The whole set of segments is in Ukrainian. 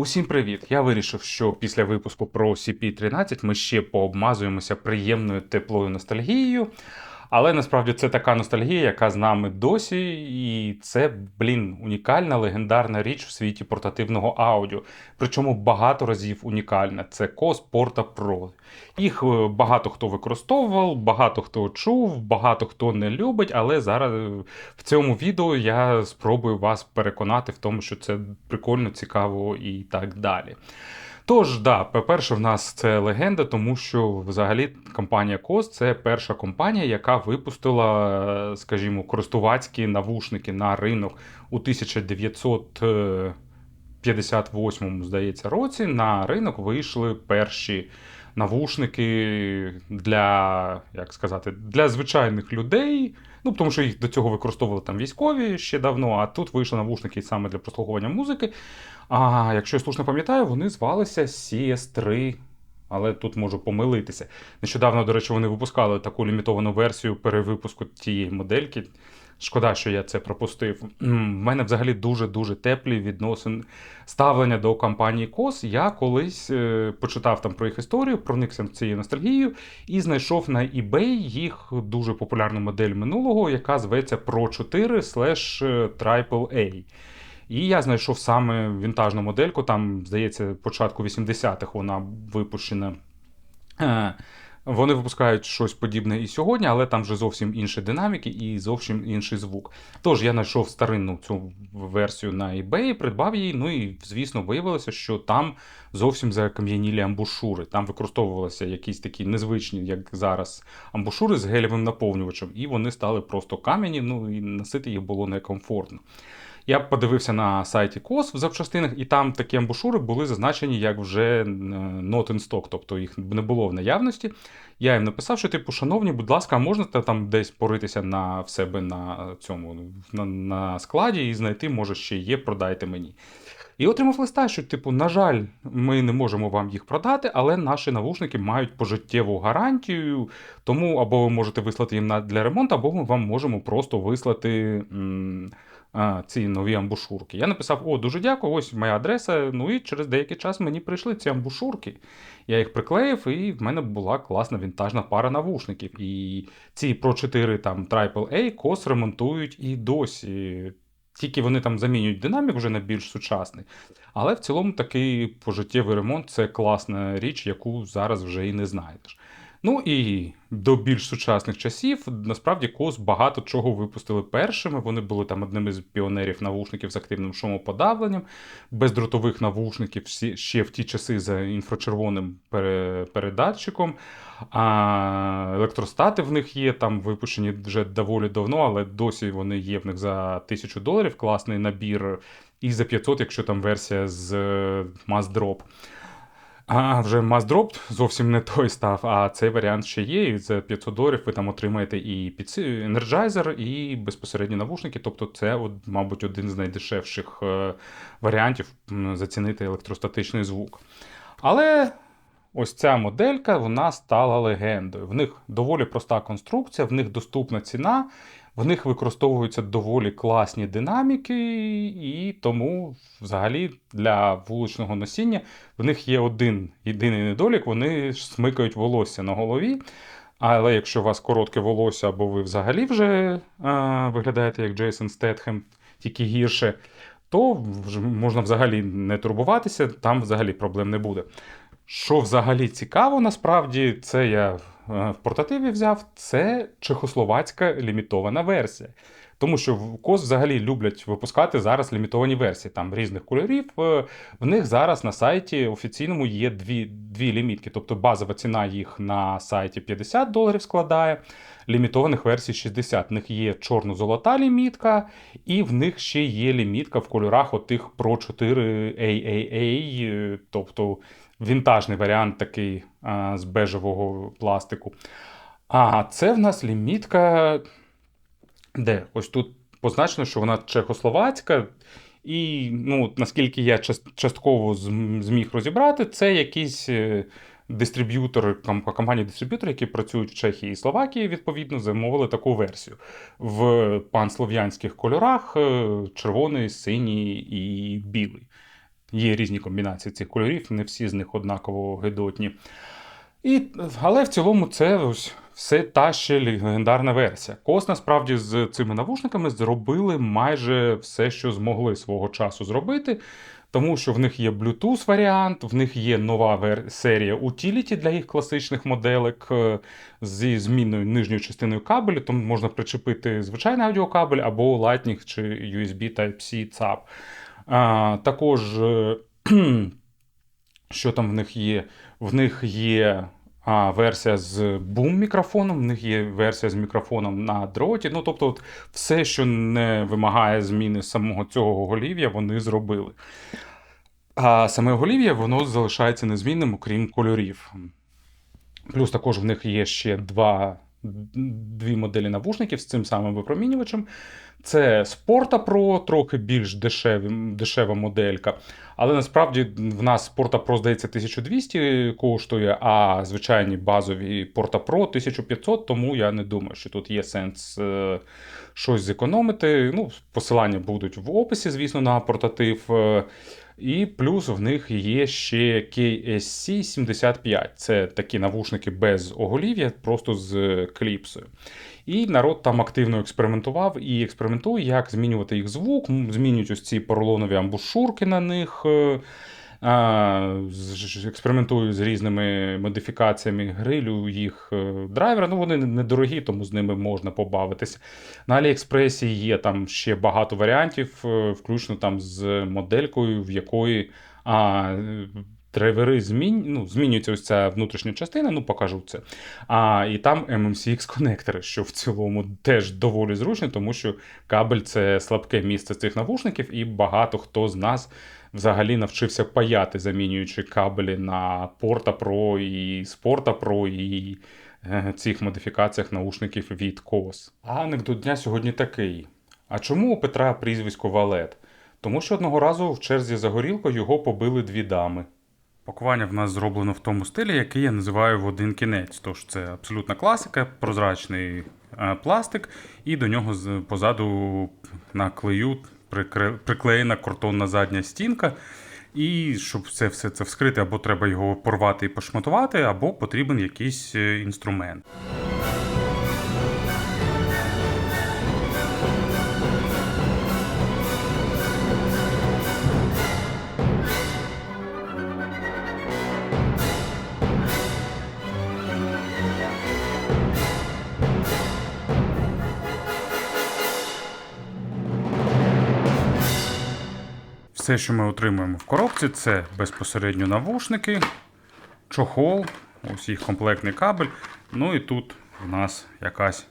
Усім привіт! Я вирішив, що після випуску про CP13 ми ще пообмазуємося приємною теплою ностальгією. Але насправді це така ностальгія, яка з нами досі, і це, блін, унікальна легендарна річ в світі портативного аудіо. Причому багато разів унікальна. Це COS Porta Pro. Їх е, багато хто використовував, багато хто чув, багато хто не любить, але зараз е, в цьому відео я спробую вас переконати в тому, що це прикольно, цікаво і так далі. Тож, да, по-перше, в нас це легенда, тому що взагалі компанія COS – це перша компанія, яка випустила, скажімо, користувацькі навушники на ринок у 1958, здається, році. На ринок вийшли перші навушники для, як сказати, для звичайних людей. Ну, тому що їх до цього використовували там військові ще давно, а тут вийшли навушники саме для прослуховування музики. А якщо я слушно пам'ятаю, вони звалися CS3. Але тут можу помилитися. Нещодавно, до речі, вони випускали таку лімітовану версію перевипуску тієї модельки. Шкода, що я це пропустив. У мене взагалі дуже-дуже теплі відносини ставлення до компанії COS. Я колись е, почитав там про їх історію, проникся цією ностальгією і знайшов на eBay їх дуже популярну модель минулого, яка зветься Pro 4 AAA. І я знайшов саме вінтажну модельку, там, здається, початку 80-х вона випущена. Вони випускають щось подібне і сьогодні, але там вже зовсім інші динаміки і зовсім інший звук. Тож я знайшов старинну цю версію на eBay, придбав її. Ну і звісно, виявилося, що там зовсім закам'янілі амбушури. Там використовувалися якісь такі незвичні, як зараз, амбушури з гелєвим наповнювачем, і вони стали просто кам'яні. Ну і носити їх було некомфортно. Я подивився на сайті COS в запчастинах, і там такі амбушури були зазначені як вже е, not in stock, тобто їх не було в наявності. Я їм написав, що типу, шановні, будь ласка, можна там десь поритися на в себе на цьому на, на складі і знайти, може, ще є, продайте мені. І отримав листа, що, типу, на жаль, ми не можемо вам їх продати, але наші навушники мають пожиттєву гарантію, тому або ви можете вислати їм для ремонту, або ми вам можемо просто вислати. М ці нові амбушурки. Я написав: О, дуже дякую, ось моя адреса. Ну і через деякий час мені прийшли ці амбушурки. Я їх приклеїв, і в мене була класна вінтажна пара навушників. І ці Pro 4 там AAA кос ремонтують і досі. Тільки вони там замінюють динамік вже на більш сучасний. Але в цілому такий пожиттєвий ремонт це класна річ, яку зараз вже і не знайдеш. Ну і до більш сучасних часів насправді кос багато чого випустили першими. Вони були там одними з піонерів навушників з активним шумоподавленням, бездротових навушників ще в ті часи за інфрачервоним передатчиком. А Електростати в них є, там випущені вже доволі давно, але досі вони є в них за тисячу доларів. Класний набір, і за 500, якщо там версія з Mass Drop. А вже Mazdrop зовсім не той став, а цей варіант ще є. І за 500 доларів ви там отримаєте і Energizer, і безпосередні навушники. Тобто, це, от, мабуть, один з найдешевших е, варіантів зацінити електростатичний звук. Але ось ця моделька вона стала легендою. В них доволі проста конструкція, в них доступна ціна. В них використовуються доволі класні динаміки, і тому, взагалі, для вуличного носіння в них є один єдиний недолік, вони смикають волосся на голові. Але якщо у вас коротке волосся, або ви взагалі вже а, виглядаєте як Джейсон Стетхем, тільки гірше, то можна взагалі не турбуватися, там взагалі проблем не буде. Що взагалі цікаво, насправді, це я Е, в портативі взяв, це чехословацька лімітована версія. Тому що в КОС взагалі люблять випускати зараз лімітовані версії там різних кольорів. Е, в них зараз на сайті офіційному є дві дві лімітки. Тобто базова ціна їх на сайті 50 доларів складає, лімітованих версій 60. В них є чорно-золота лімітка, і в них ще є лімітка в кольорах отих Pro 4 AAA, е, тобто вінтажний варіант такий а, з бежевого пластику. А це в нас лімітка. Де? Ось тут позначено, що вона чехословацька. І, ну, наскільки я частково зміг розібрати, це якісь е, дистриб'ютори, компанії дистриб'ютори, які працюють в Чехії і Словакії, відповідно, замовили таку версію в панслов'янських кольорах: е, червоний, синій і білий. Є різні комбінації цих кольорів, не всі з них однаково гидотні. І, але в цілому це ось все та ще легендарна версія. Кос насправді з цими навушниками зробили майже все, що змогли свого часу зробити. Тому що в них є Bluetooth варіант, в них є нова серія Utility для їх класичних моделек е, зі змінною нижньою частиною кабелю, тому можна причепити звичайний аудіокабель або Lightning чи USB Type-C ЦАП. А, також, е, що там в них є? В них є а, версія з бум-мікрофоном, в них є версія з мікрофоном на дроті. Ну, тобто, от все, що не вимагає зміни самого цього голів'я, вони зробили. А саме голів'я воно залишається незмінним, окрім кольорів. Плюс також в них є ще два, дві моделі навушників з цим самим випромінювачем. Це Sporta Pro, трохи більш дешеві, дешева моделька. Але насправді в нас Porta Pro, здається, 1200 коштує, а звичайні базові Porta Pro 1500, тому я не думаю, що тут є сенс е, щось зекономити. Ну, посилання будуть в описі, звісно, на портатив. Е, І плюс в них є ще KSC 75. Це такі навушники без оголів'я, просто з кліпсою. І народ там активно експериментував і експериментує, як змінювати їх звук. Змінюють ось ці поролонові амбушурки на них. Експериментую з різними модифікаціями грилю їх е, драйвера. Ну, вони недорогі, тому з ними можна побавитися. На Аліекспресі є там ще багато варіантів, е, включно там з моделькою, в якої а, драйвери змін... ну, змінюється ось ця внутрішня частина, ну покажу це. А, і там MMCX конектори, що в цілому теж доволі зручно, тому що кабель це слабке місце цих навушників, і багато хто з нас взагалі навчився паяти, замінюючи кабелі на Porta Pro і Sporta Pro і е, цих модифікаціях наушників від KOS. А анекдот дня сьогодні такий. А чому у Петра прізвисько Валет? Тому що одного разу в черзі за горілкою його побили дві дами. Пакування в нас зроблено в тому стилі, який я називаю в один кінець. Тож це абсолютна класика, прозрачний е, пластик, і до нього позаду на клею прикре- приклеєна картонна задня стінка. І щоб це все це вскрити, або треба його порвати і пошматувати, або потрібен якийсь е, інструмент. Все, що ми отримуємо в коробці, це безпосередньо навушники, чохол, ось їх комплектний кабель. Ну і тут в нас якась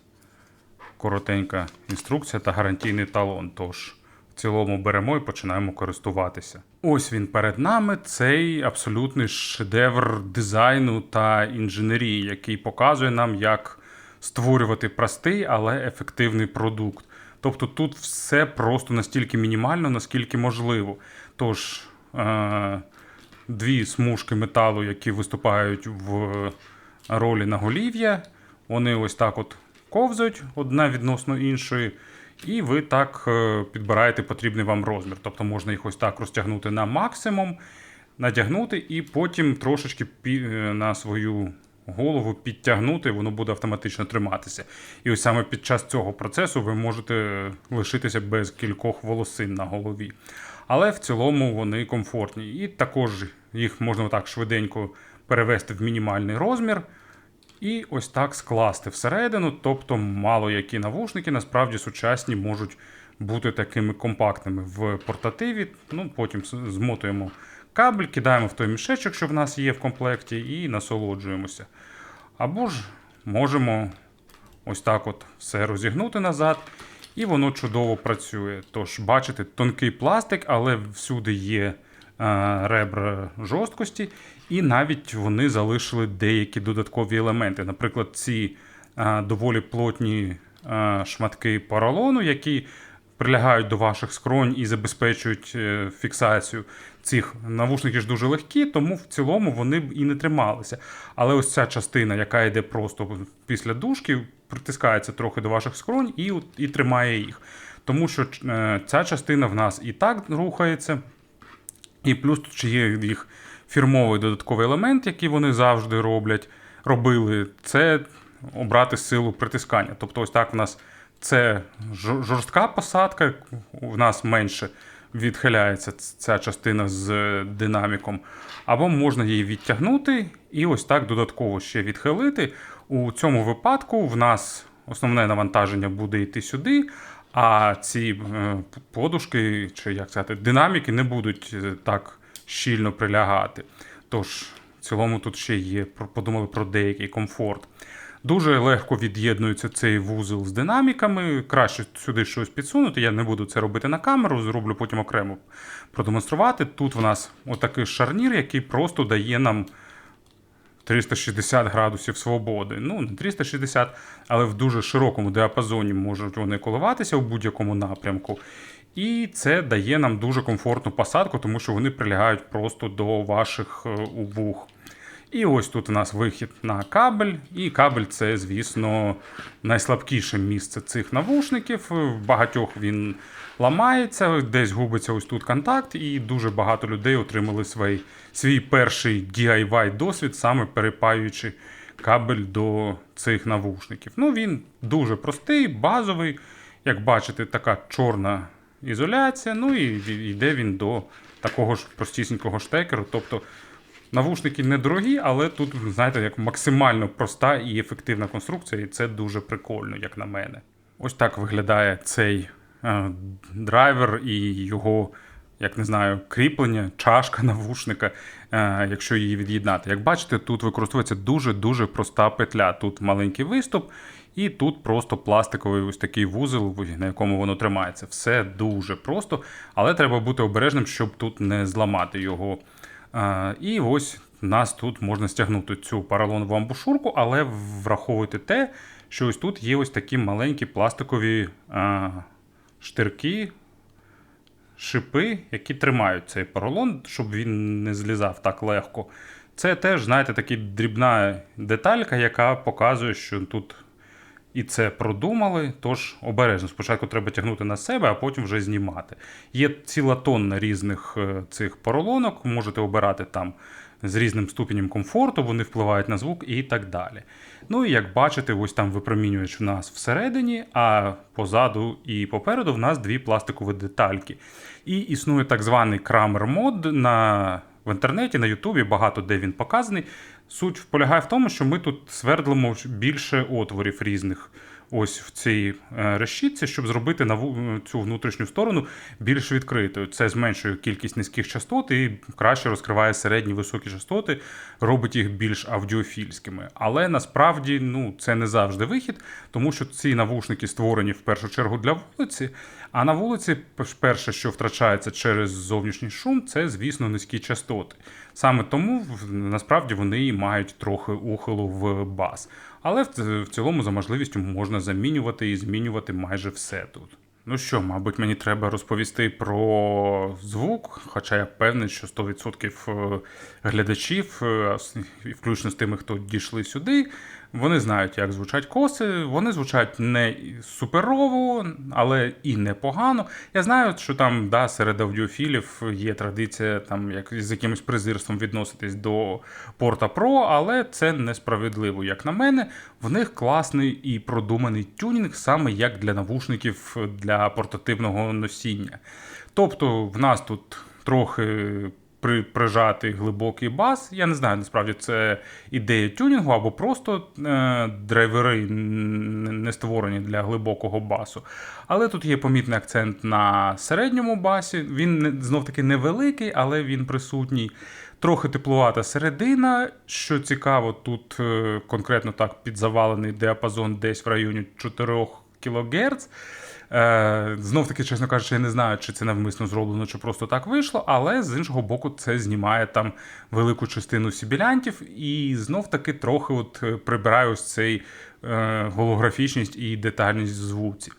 коротенька інструкція та гарантійний талон. Тож в цілому беремо і починаємо користуватися. Ось він перед нами, цей абсолютний шедевр дизайну та інженерії, який показує нам, як створювати простий, але ефективний продукт. Тобто тут все просто настільки мінімально, наскільки можливо. Тож, е- дві смужки металу, які виступають в ролі наголів'я, вони ось так от ковзають одна відносно іншої, і ви так е, підбираєте потрібний вам розмір. Тобто можна їх ось так розтягнути на максимум, надягнути і потім трошечки е, на свою голову підтягнути, воно буде автоматично триматися. І ось саме під час цього процесу ви можете лишитися без кількох волосин на голові. Але в цілому вони комфортні. І також їх можна так швиденько перевести в мінімальний розмір. І ось так скласти всередину. Тобто, мало які навушники насправді сучасні можуть бути такими компактними в портативі. Ну, потім змотуємо кабель, кидаємо в той мішечок, що в нас є в комплекті, і насолоджуємося. Або ж можемо ось так от все розігнути назад, і воно чудово працює. Тож, бачите, тонкий пластик, але всюди є е, ребра жорсткості, і навіть вони залишили деякі додаткові елементи. Наприклад, ці е, доволі плотні е, шматки поролону, які прилягають до ваших скронь і забезпечують е, фіксацію цих навушники ж дуже легкі, тому в цілому вони б і не трималися. Але ось ця частина, яка йде просто після дужки, притискається трохи до ваших скронь і, і тримає їх. Тому що е, ця частина в нас і так рухається. І плюс тут ще є їх фірмовий додатковий елемент, який вони завжди роблять, робили, це обрати силу притискання. Тобто, ось так в нас це жорстка посадка, в нас менше відхиляється ця частина з е, динаміком. Або можна її відтягнути і ось так додатково ще відхилити. У цьому випадку в нас основне навантаження буде йти сюди, а ці е, подушки, чи як сказати, динаміки не будуть е, так щільно прилягати. Тож, в цілому тут ще є, подумали про деякий комфорт. Дуже легко від'єднується цей вузол з динаміками. Краще сюди щось підсунути. Я не буду це робити на камеру, зроблю потім окремо продемонструвати. Тут в нас отакий шарнір, який просто дає нам 360 градусів свободи. Ну, не 360, але в дуже широкому діапазоні можуть вони коливатися у будь-якому напрямку. І це дає нам дуже комфортну посадку, тому що вони прилягають просто до ваших е, вух. І ось тут у нас вихід на кабель, і кабель це, звісно, найслабкіше місце цих навушників. В багатьох він ламається, десь губиться ось тут контакт, і дуже багато людей отримали свій, свій перший DIY досвід, саме перепаюючи кабель до цих навушників. Ну, він дуже простий, базовий. Як бачите, така чорна ізоляція. Ну і йде він до такого ж простісінького штекеру. Тобто Навушники недорогі, але тут, знаєте, як максимально проста і ефективна конструкція, і це дуже прикольно, як на мене. Ось так виглядає цей е, драйвер і його, як не знаю, кріплення, чашка навушника, е, якщо її від'єднати. Як бачите, тут використовується дуже-дуже проста петля. Тут маленький виступ, і тут просто пластиковий ось такий вузол, на якому воно тримається. Все дуже просто, але треба бути обережним, щоб тут не зламати його. І ось нас тут можна стягнути цю поролонову амбушурку, але враховуйте те, що ось тут є ось такі маленькі пластикові штирки, шипи, які тримають цей поролон, щоб він не злізав так легко. Це теж, знаєте, така дрібна деталька, яка показує, що тут і це продумали, тож обережно. Спочатку треба тягнути на себе, а потім вже знімати. Є ціла тонна різних е, цих поролонок, можете обирати там з різним ступенем комфорту, вони впливають на звук і так далі. Ну і як бачите, ось там випромінювач у нас всередині, а позаду і попереду в нас дві пластикові детальки. І існує так званий крамер мод на. В інтернеті, на Ютубі багато де він показаний. Суть полягає в тому, що ми тут свердлимо більше отворів різних ось в цій е, решітці, щоб зробити цю внутрішню сторону більш відкритою. Це зменшує кількість низьких частот і краще розкриває середні високі частоти, робить їх більш аудіофільськими. Але насправді ну, це не завжди вихід, тому що ці навушники створені в першу чергу для вулиці. А на вулиці, перше, що втрачається через зовнішній шум, це, звісно, низькі частоти. Саме тому насправді вони мають трохи ухилу в бас. Але в, цілому за можливістю можна замінювати і змінювати майже все тут. Ну що, мабуть, мені треба розповісти про звук, хоча я певний, що 100% е, глядачів, е, включно з тими, хто дійшли сюди, вони знають, як звучать коси. Вони звучать не суперово, але і непогано. Я знаю, що там да, серед аудіофілів є традиція там як з якимось презирством відноситись до Порта Pro, але це несправедливо, як на мене. В них класний і продуманий тюнінг, саме як для навушників для портативного носіння. Тобто, в нас тут трохи при, прижатий глибокий бас. Я не знаю, насправді це ідея тюнінгу або просто е, драйвери не створені для глибокого басу. Але тут є помітний акцент на середньому басі. Він знов-таки невеликий, але він присутній. Трохи теплувата середина. Що цікаво, тут е, конкретно так підзавалений діапазон десь в районі 4 кГц. Е, знов таки, чесно кажучи, я не знаю, чи це навмисно зроблено, чи просто так вийшло, але з іншого боку, це знімає там велику частину сібілянтів, і знов таки трохи от прибираю прибирає ось цей е, голографічність і детальність в звуці.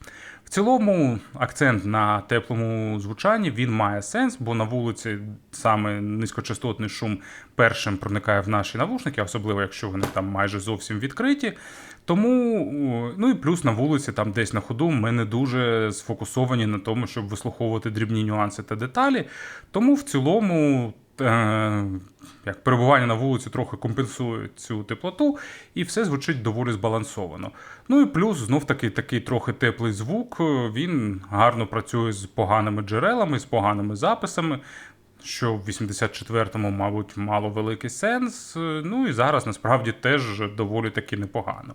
Цілому акцент на теплому звучанні він має сенс, бо на вулиці саме низькочастотний шум першим проникає в наші навушники, особливо якщо вони там майже зовсім відкриті. Тому, ну і плюс на вулиці, там десь на ходу, ми не дуже сфокусовані на тому, щоб вислуховувати дрібні нюанси та деталі. Тому в цілому. Е, Як перебування на вулиці трохи компенсує цю теплоту, і все звучить доволі збалансовано. Ну і плюс знов таки такий трохи теплий звук. Він гарно працює з поганими джерелами, з поганими записами. Що в 84-му, мабуть, мало великий сенс. Ну і зараз насправді теж доволі таки непогано.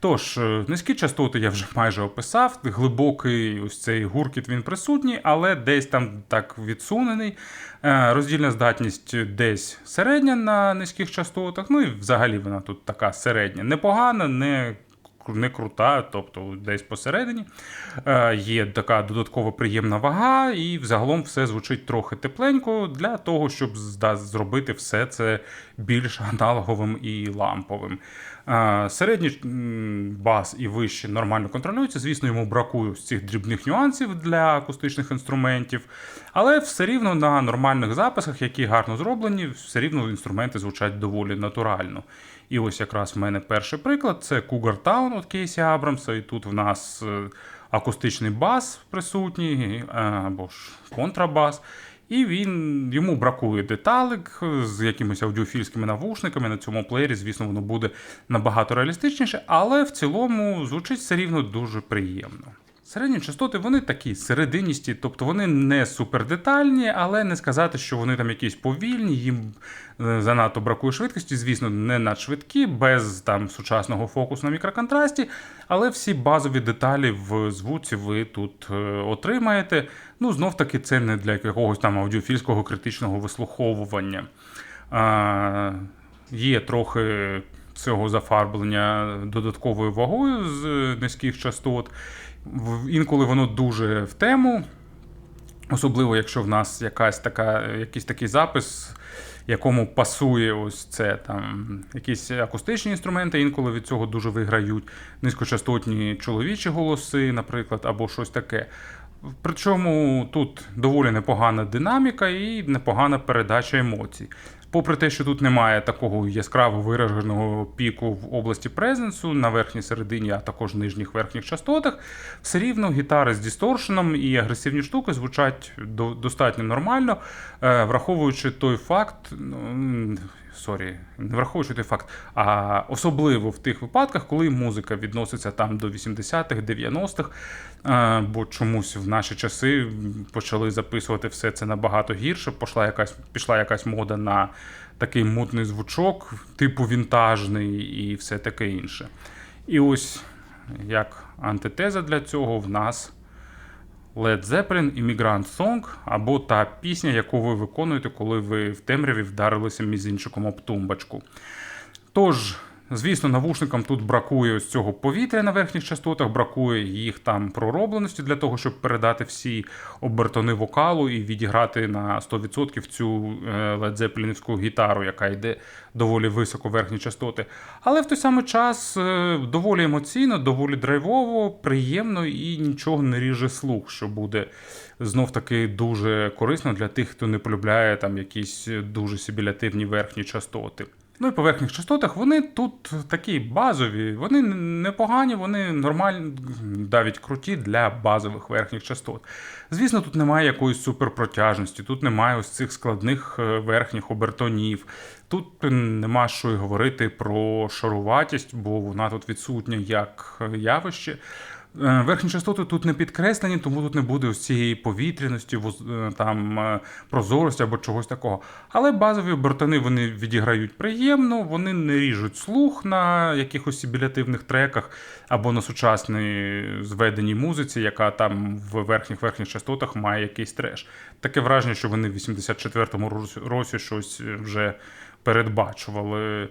Тож, е, низькі частоти я вже майже описав. Глибокий ось цей гуркіт він присутній, але десь там так відсунений. Е, Роздільна здатність десь середня на низьких частотах. Ну і взагалі вона тут така середня. Непогана, не не крута, тобто десь посередині. Е, Є така додаткова приємна вага, і взагалом все звучить трохи тепленько для того, щоб зробити все це більш аналоговим і ламповим. Е, Середній бас і вище нормально контролюються. Звісно, йому бракує цих дрібних нюансів для акустичних інструментів, але все рівно на нормальних записах, які гарно зроблені, все рівно інструменти звучать доволі натурально. І ось якраз в мене перший приклад це Cougar Town від Кейсі Абрамса. І тут в нас е, акустичний бас присутній, е, або ж контрабас. І він йому бракує деталек з якимись аудіофільськими навушниками. На цьому плеєрі, звісно, воно буде набагато реалістичніше, але в цілому звучить все рівно дуже приємно. Середні частоти вони такі серединісті, тобто вони не супердетальні, але не сказати, що вони там якісь повільні, їм е, занадто бракує швидкості. Звісно, не надшвидкі, без там сучасного фокусу на мікроконтрасті, але всі базові деталі в звуці ви тут е, отримаєте. Ну, знов таки, це не для якогось там аудіофільського критичного вислуховування. А, є трохи цього зафарблення додатковою вагою з е, низьких частот. Інколи воно дуже в тему, особливо якщо в нас якась така, якийсь такий запис, якому пасує ось це там якісь акустичні інструменти, інколи від цього дуже виграють низькочастотні чоловічі голоси, наприклад, або щось таке. Причому тут доволі непогана динаміка і непогана передача емоцій. Попри те, що тут немає такого яскраво вираженого піку в області презенсу на верхній середині, а також нижніх верхніх частотах, все рівно гітари з дісторшеном і агресивні штуки звучать до- достатньо нормально, е, враховуючи той факт, ну, сорі, не враховуючи той факт, а особливо в тих випадках, коли музика відноситься там до 80-х, 90-х, е, бо чомусь в наші часи почали записувати все це набагато гірше. Пішла якась, пішла якась мода на такий мутний звучок, типу вінтажний і все таке інше. І ось як антитеза для цього в нас Led Zeppelin Immigrant Song або та пісня, яку ви виконуєте, коли ви в темряві вдарилися мізинчиком об тумбочку. Тож, звісно, навушникам тут бракує ось цього повітря на верхніх частотах, бракує їх там проробленості для того, щоб передати всі обертони вокалу і відіграти на 100% цю е, гітару, яка йде доволі високо верхні частоти. Але в той самий час е, доволі емоційно, доволі драйвово, приємно і нічого не ріже слух, що буде знов таки дуже корисно для тих, хто не полюбляє там якісь дуже сибілятивні верхні частоти. Ну і по верхніх частотах вони тут такі базові, вони непогані, вони нормальні, навіть круті для базових верхніх частот. Звісно, тут немає якоїсь суперпротяжності, тут немає ось цих складних е, верхніх обертонів. Тут нема що й говорити про шаруватість, бо вона тут відсутня як явище. Е, Верхні частоти тут не підкреслені, тому тут не буде ось цієї повітряності, е, там е, прозорості або чогось такого. Але базові обертони вони відіграють приємно, вони не ріжуть слух на якихось сибілятивних треках або на сучасній зведеній музиці, яка там в верхніх верхніх частотах має якийсь треш. Таке враження, що вони в 84-му році- році щось вже передбачували.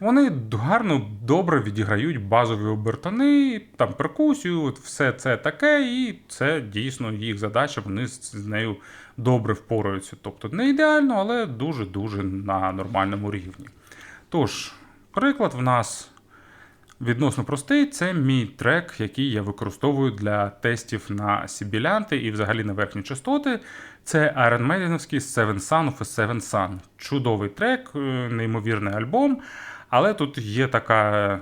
Вони гарно, добре відіграють базові обертони, там перкусію, все це таке, і це дійсно їх задача, вони з нею добре впораються. Тобто не ідеально, але дуже-дуже на нормальному рівні. Тож, приклад в нас Відносно простий, це мій трек, який я використовую для тестів на сібілянти і взагалі на верхні частоти. Це Iron Maiden'овський Seven Sun of a Seven Sun. Чудовий трек, е, неймовірний альбом. Але тут є така,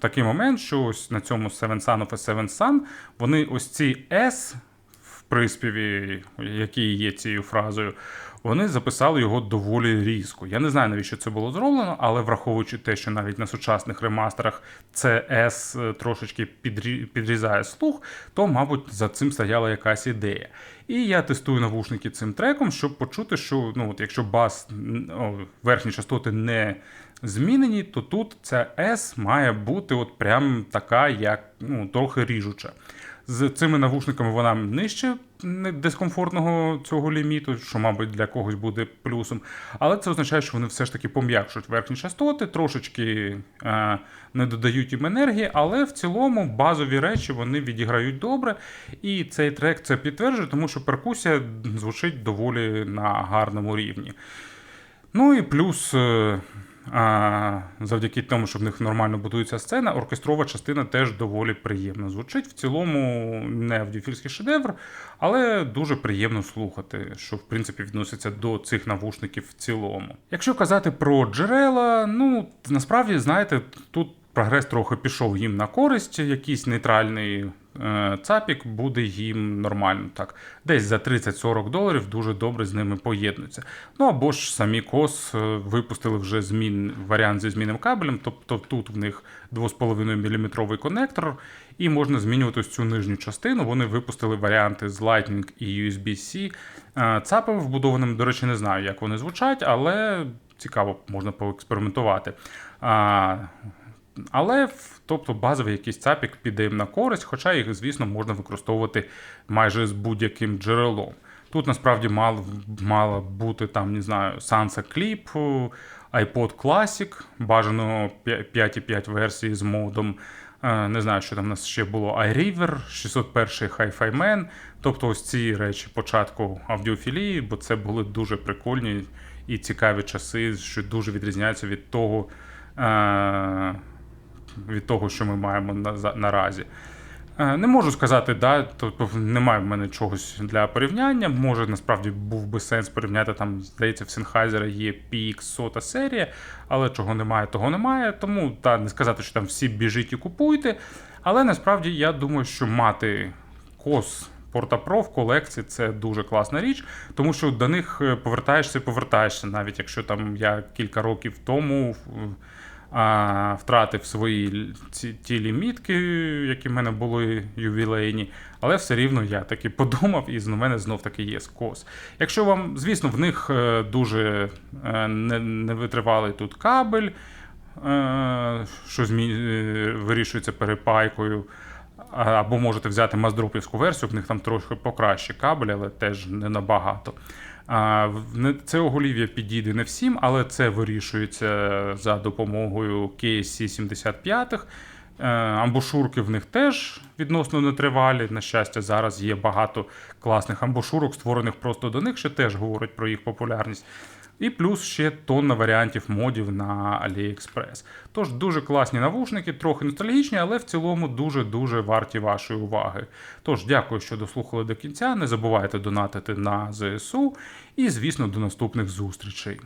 такий момент, що ось на цьому Seven Sun of a Seven Sun вони ось ці S приспіві, який є цією фразою, вони записали його доволі різко. Я не знаю, навіщо це було зроблено, але враховуючи те, що навіть на сучасних ремастерах це S е, трошечки підрізає слух, то, мабуть, за цим стояла якась ідея. І я тестую навушники цим треком, щоб почути, що ну, от якщо бас верхні частоти не змінені, то тут ця S має бути от прям така, як ну, трохи ріжуча. З цими навушниками вона нижче дискомфортного цього ліміту, що, мабуть, для когось буде плюсом. Але це означає, що вони все ж таки пом'якшують верхні частоти, трошечки е, не додають їм енергії, але в цілому базові речі вони відіграють добре. І цей трек це підтверджує, тому що перкусія звучить доволі на гарному рівні. Ну і плюс, е, завдяки тому, що в них нормально будується сцена, оркестрова частина теж доволі приємно звучить. В цілому не аудіофільський шедевр, але дуже приємно слухати, що в принципі відноситься до цих навушників в цілому. Якщо казати про джерела, ну насправді знаєте, тут. Прогрес трохи пішов їм на користь, якийсь нейтральний цапік буде їм нормально. Так, десь за 30-40 доларів дуже добре з ними поєднуться. Ну або ж самі кос е, випустили вже змін варіант зі змінним кабелем, тобто тут в них 2,5 мм конектор, і можна змінювати ось цю нижню частину. Вони випустили варіанти з Lightning і USB-C. Е, Цапами вбудованими, до речі, не знаю, як вони звучать, але цікаво, можна поекспериментувати. Але тобто базовий якийсь цапік піде їм на користь, хоча їх, звісно, можна використовувати майже з будь-яким джерелом. Тут насправді мало, мало бути там, не знаю, Sansa Clip, iPod Classic, бажано 5.5 версії з модом. Е, Не знаю, що там у нас ще було iRiver, 601 Hi-Fi Man. Тобто ось ці речі початку аудіофілії, бо це були дуже прикольні і цікаві часи, що дуже відрізняються від того, е, від того, що ми маємо на, наразі. Е, Не можу сказати, да, тобто немає в мене чогось для порівняння. Може, насправді був би сенс порівняти там, здається, в Sennheiser є PX сота серія, але чого немає, того немає. Тому та, не сказати, що там всі біжіть і купуйте. Але насправді я думаю, що мати кос Порта-Про в колекції це дуже класна річ, тому що до них е, повертаєшся і повертаєшся, навіть якщо там я кілька років тому в- втратив свої ці, ті лімітки, які в мене були ювілейні, але все рівно я таки подумав, і з мене знов таки є скос. Якщо вам, звісно, в них е, дуже е, не, тут кабель, е, що змі... е, вирішується перепайкою. Або можете взяти маздропівську версію, в них там трохи покраще кабель, але теж не набагато. Це оголів'я підійде не всім, але це вирішується за допомогою KSC 75. Е, Амбушурки в них теж відносно нетривалі. На щастя, зараз є багато класних амбушурок, створених просто до них, що теж говорить про їх популярність. І плюс ще тонна варіантів модів на AliExpress. Тож дуже класні навушники, трохи ностальгічні, але в цілому дуже-дуже варті вашої уваги. Тож дякую, що дослухали до кінця. Не забувайте донатити на ЗСУ. І, звісно, до наступних зустрічей.